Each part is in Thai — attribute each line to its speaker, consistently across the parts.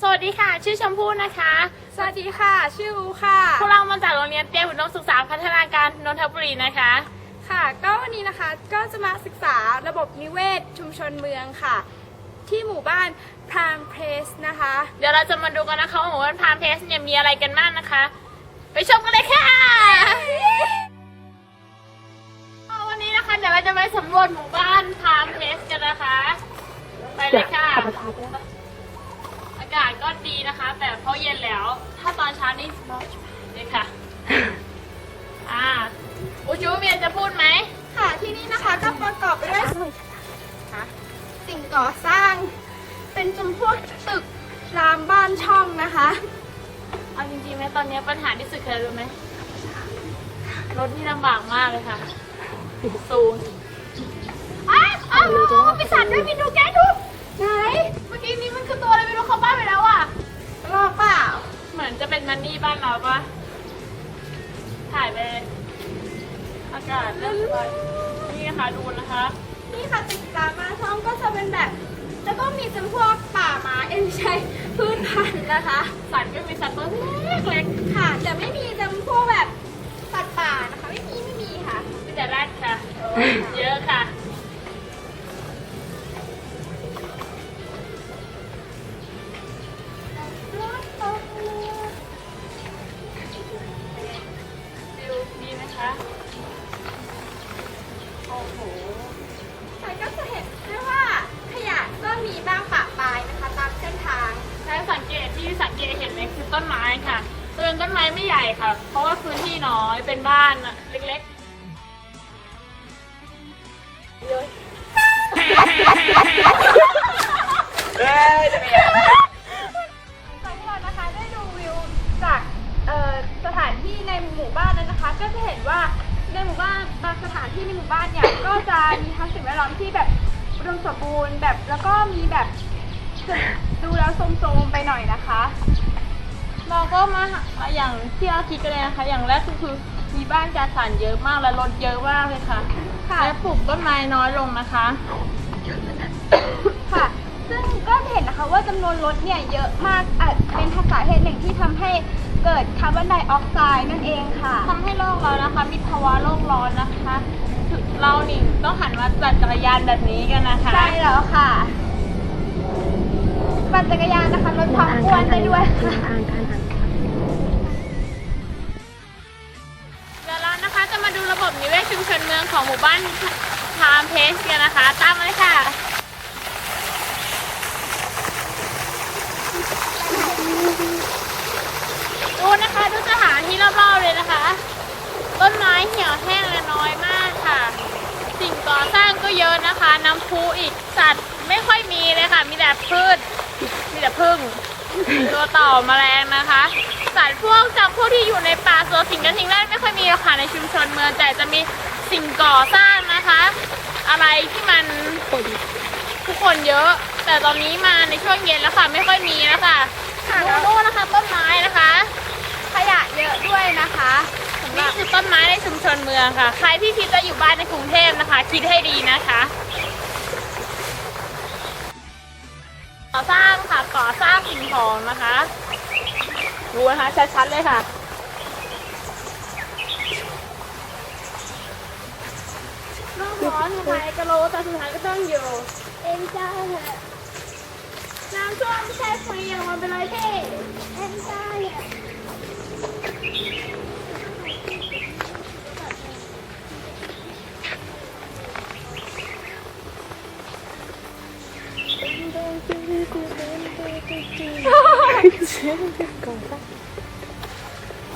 Speaker 1: สวัสดีค่ะ ชื่อชมพู่นะคะ
Speaker 2: สวัสดีค่ะ ชื่ออูค่ะ
Speaker 1: พวกเรามาจากโรงเรียนเตรียมอุดมศึกษาพัฒนาการนนทบุรีนะคะ
Speaker 2: ค่ะ ก็วันนี้นะคะก็จะมาศึกษาระบบนิเวศชุมชนเมืองค่ะ ที่หมู่บ้านพรามเพรสนะคะ
Speaker 1: เดี๋ยวเราจะมาดูกันนะคะว่าหมู่บ้านพามเพสเนี่ยมีอะไรกันบ้างนะคะ ไปชมกันเลยค่ะเอาวันนี้นะคะเดี๋ยวเราจะไปสำรวจหมู่บ้านพามเพสกันนะคะ ไปเลยค่ะอากาศก็ดีนะคะ แต่พอเย็นแล้ว ถ้าตอนเช้านี่ร้อนเลยค่ะ อ่าอุจูเมียจะพูดไหม
Speaker 2: ค่ะที่นี่นะคะก็ประกอบไปด้วยสิ่งก่อสร้าง เป็นจำพวกตึกรามบ้านช่องนะคะ
Speaker 1: เอาจริงๆไหมตอนนี้ปัญหาที่สุดคืออะไรรู้ไหมรถนี่ลำบากมากเลยค่ะซูน
Speaker 2: อ้าวอ้าวมีสัตว์ด้วยมีดูแก
Speaker 1: อนจะเป็นมันนี่บ้านเราปะถ่ายไปเลยอากาศเริ่มสบายนี่นะคะดูนะคะ
Speaker 2: นี่ค่ะตึกรามบ้านช่องก็จะเป็นแบบ แล้วก็มีจำพวกป่าไม้เอ้ยไม่ใช่พืชพันธุ์นะคะ
Speaker 1: สัตว์ก็มีสัตว์ตัวเล็ก
Speaker 2: ค่ะ แต่ไม่มีจำพวกแบบสัตว์ป่านะคะ ไม่มีไม่มีค่ะ
Speaker 1: ๆมีแต่แรดค่ะ เยอะค่ะ โห
Speaker 2: ก็จะเห็นได้ว่าขยะก็มีบ้างปะปายนะคะ ตามเส้นทาง
Speaker 1: และสังเกตที่สังเกตเห็นเลยคือต้นไม้ค่ะจะเป็นต้นไม้ไม่ใหญ่ค่ะ เพราะว่าพื้นที่น้อยเป็นบ้าน
Speaker 2: ในหมู่บ้านบางสถานที่ในหมู่บ้านเนี่ยก็จะมีทั้งสิ่งแวดล้อมที่แบบอุดมสมบูรณ์แบบแล้วก็มีแบบดูแล้วโทรมๆไปหน่อยนะคะ
Speaker 1: เราก็มาหาอย่างที่เราคิดกันเลยนะคะ อย่างแรกก็คือมีบ้านจัดสรรเยอะมากและรถเยอะมากเลยค่ะ
Speaker 2: ค่ะ
Speaker 1: และปลูกต้นไม้น้อยลงนะคะ
Speaker 2: ค่ะ ซึ่งก็เห็นนะคะว่าจำนวนรถเนี่ยเยอะมากอาจเป็นสาเหตุหนึ่งที่ทำให้เกิดคาร์บอนไดออกไซด์นั่นเองค่ะ
Speaker 1: ทำให้โลกเรานะคะ มีภาวะโลกร้อนนะคะถึงเรานี่ต้องหันมาปั่นจักรยานแบบนี้กันนะคะ
Speaker 2: ใช่แล้วค่ะปั่นจักรยานนะคะลดความอ้วนได้ด้วยค่ะ
Speaker 1: เดี๋ยวเรานะคะจะมาดูระบบนิเวศชุมชนเมืองของหมู่บ้านพามเพสกันนะคะ ตามมาเลยค่ะดูนะคะ ดูสถานที่รอบๆเลยนะคะ ต้นไม้เหี่ยวแห้งและน้อยมากค่ะ สิ่งก่อสร้างก็เยอะ นะคะ น้ำพุอีกสัตว์ไม่ค่อยมีเลยค่ะ มีแต่พืช มีแต่พึ่ง ตัวต่อแมลงนะคะ สัตว์พวกจากพวกที่อยู่ในป่าตัวสิ่งกันทิ้งแรกไม่ค่อยมีหรอกค่ะในชุมชนเมืองแต่จะมีสิ่งก่อสร้างนะคะ อะไรที่มันผู้คนเยอะ แต่ตอนนี้มาในช่วงเย็นแล้วค่ะไม่ค่อยมีแล้วค่ะ
Speaker 2: ค่ะ
Speaker 1: นู่นๆนะคะต้นไม้นะคะ
Speaker 2: ขยะเยอะด้วยนะคะสำห
Speaker 1: นี่คือต้นไม้ในชุมชนเมืองค่ะ ใครที่คิดจะอยู่บ้านในกรุงเทพนะคะ คิดให้ดีนะคะก่อสร้างค่ะก่อสร้างสิ่งของนะคะดูนะคะชัดๆเลยค่ะโลกร้อนทำไมกะโลแต่สุดท้ายก็ต้องอยู่
Speaker 2: เอ็นจ้าเถอะ
Speaker 1: น้ำท่วมไม่ใช่ฟรีอย่างมันไปเลยพี่
Speaker 2: เอ็นจ้าเถอะ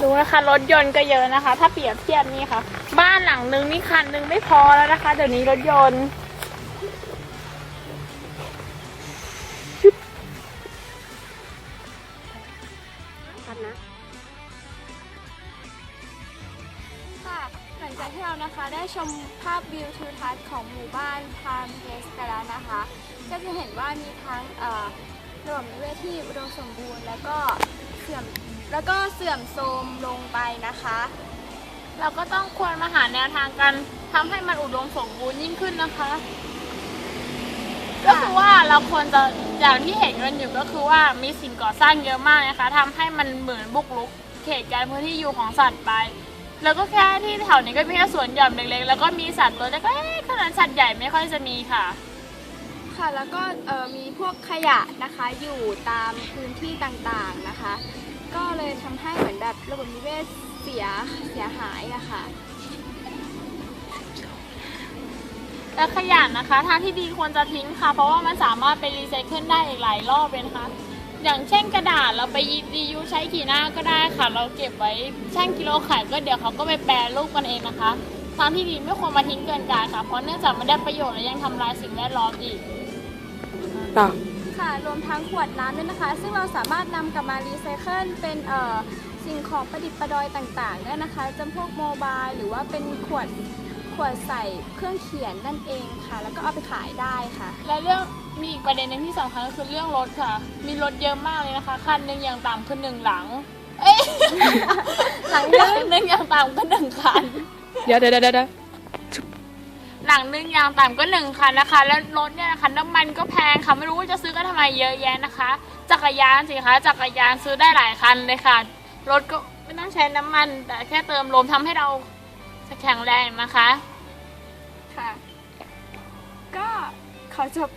Speaker 1: ดูนะคะรถยนต์ก็เยอะนะคะ ถ้าเปรียบเทียบนี่ค่ะ บ้านหลังนึงนี่คันนึงไม่พอแล้วนะคะ เดี๋ยวนี้รถยนต์
Speaker 2: ค่ะหลังจากที่เรานะคะได้ชมภาพวิวทิวทัศน์ของหมู่บ้านพามเพสกันแล้วนะคะ ก็จะเห็นว่ามีทั้ง เอ่อระบบนิเวศที่อุดมสมบูรณ์แล้วก็เสื่อมแล้วก็เสื่อมโทรมลงไปนะคะ
Speaker 1: เราก็ต้องควรมาหาแนวทางกันทำให้มันอุดมสมบูรณ์ยิ่งขึ้นนะคะ ก็คือว่าเราควรจะอย่างที่เห็นกันอยู่ก็คือว่ามีสิ่งก่อสร้างเยอะมากนะคะทำให้มันเหมือนบุกรุก เขตการพื้นที่อยู่ของสัตว์ไป แล้วก็แค่ที่แถวนี้ก็มีแค่สวนหย่อมเล็กๆแล้วก็มีสัตว์ตัวเล็กๆขนาดสัตว์ใหญ่ไม่ค่อยจะมีค่ะ
Speaker 2: ค่ะแล้วก็มีพวกขยะนะคะอยู่ตามพื้นที่ต่างๆนะคะ ก็เลยทำให้เหมือนแบบระบบนิเวศเสียเสียหายอะค่ะ
Speaker 1: แต่ขยะนะคะทางที่ดีควรจะทิ้งค่ะ เพราะว่ามันสามารถไปรีไซเคิลได้อีกหลายรอบเลยนะคะ อย่างเช่นกระดาษเราไปรียูใช้กี่หน้าก็ได้ค่ะ เราเก็บไว้ช่างกิโลขายก็เดี๋ยวเขาก็ไปแปรรูปกันเองนะคะทางที่ดีไม่ควรมาทิ้งเกินกาลค่ะ เพราะเนื่องจากไม่ได้ประโยชน์และยังทำลายสิ่งแวดล้อมอีก
Speaker 3: ต่อ
Speaker 2: ค่ะ รวมทั้งขวดน้ำด้วยนะคะ ซึ่งเราสามารถนำกลับมารีไซเคิลเป็นเอ่อสิ่งของประดิษฐ์ประดอยต่างๆได้นะคะจำพวกโมบายหรือว่าเป็นขวดขวดใส่เครื่องเขียนนั่นเองค่ะ แล้วก็เอาไปขายได้ค่ะ
Speaker 1: และเรื่องมีอีกประเด็นหนึงที่สำคัญก็คือเรื่องรถค่ะ มีรถเยอะมากเลยนะคะคันหนึ่งอย่างต่ำคือหนึ่งหลัง เอ้ย
Speaker 2: หลัง
Speaker 1: ห
Speaker 2: นึ
Speaker 1: ลั
Speaker 2: ง
Speaker 1: งหนึ่งอย่างต่ำก็หนึ่งคัน
Speaker 3: เดี๋ยวเดี๋ยวเดี๋ยวเดี๋ยว
Speaker 1: หลังหนึ่งอย่างต่ำก็หนึ่งคันนะคะ แล้วรถเนี่ยนะคะน้ำมันก็แพงค่ะไม่รู้ว่าจะซื้อกันทำไมเยอะแยะนะคะ จักรยานสิคะจักรยานซื้อได้หลายคันเลยค่ะ รถก็ไม่ต้องใช้น้ำมัน แต่แค่เติมลมทำให้เราแข็งแรงนะคะ
Speaker 2: ค่ะ ก็ขอจบ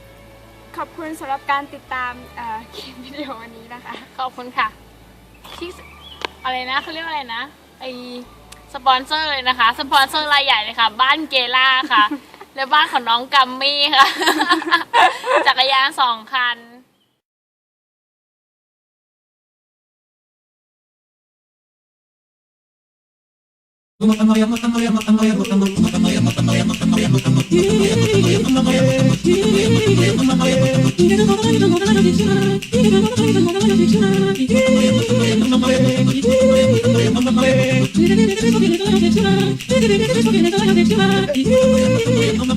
Speaker 2: ขอบคุณสำหรับการติดตามเอ่อคลิปวิดีโอวันนี้นะคะ
Speaker 1: ขอบคุณค่ะที่อะไรนะเขาเรียกว่าอะไรนะไอ สปอนเซอร์เลยนะคะ สปอนเซอร์รายใหญ่เลยค่ะ บ้านเกล่าค่ะ และบ้านของน้องกัมมี่ค่ะ จักรยานสองคัน
Speaker 3: Thank you. I'm a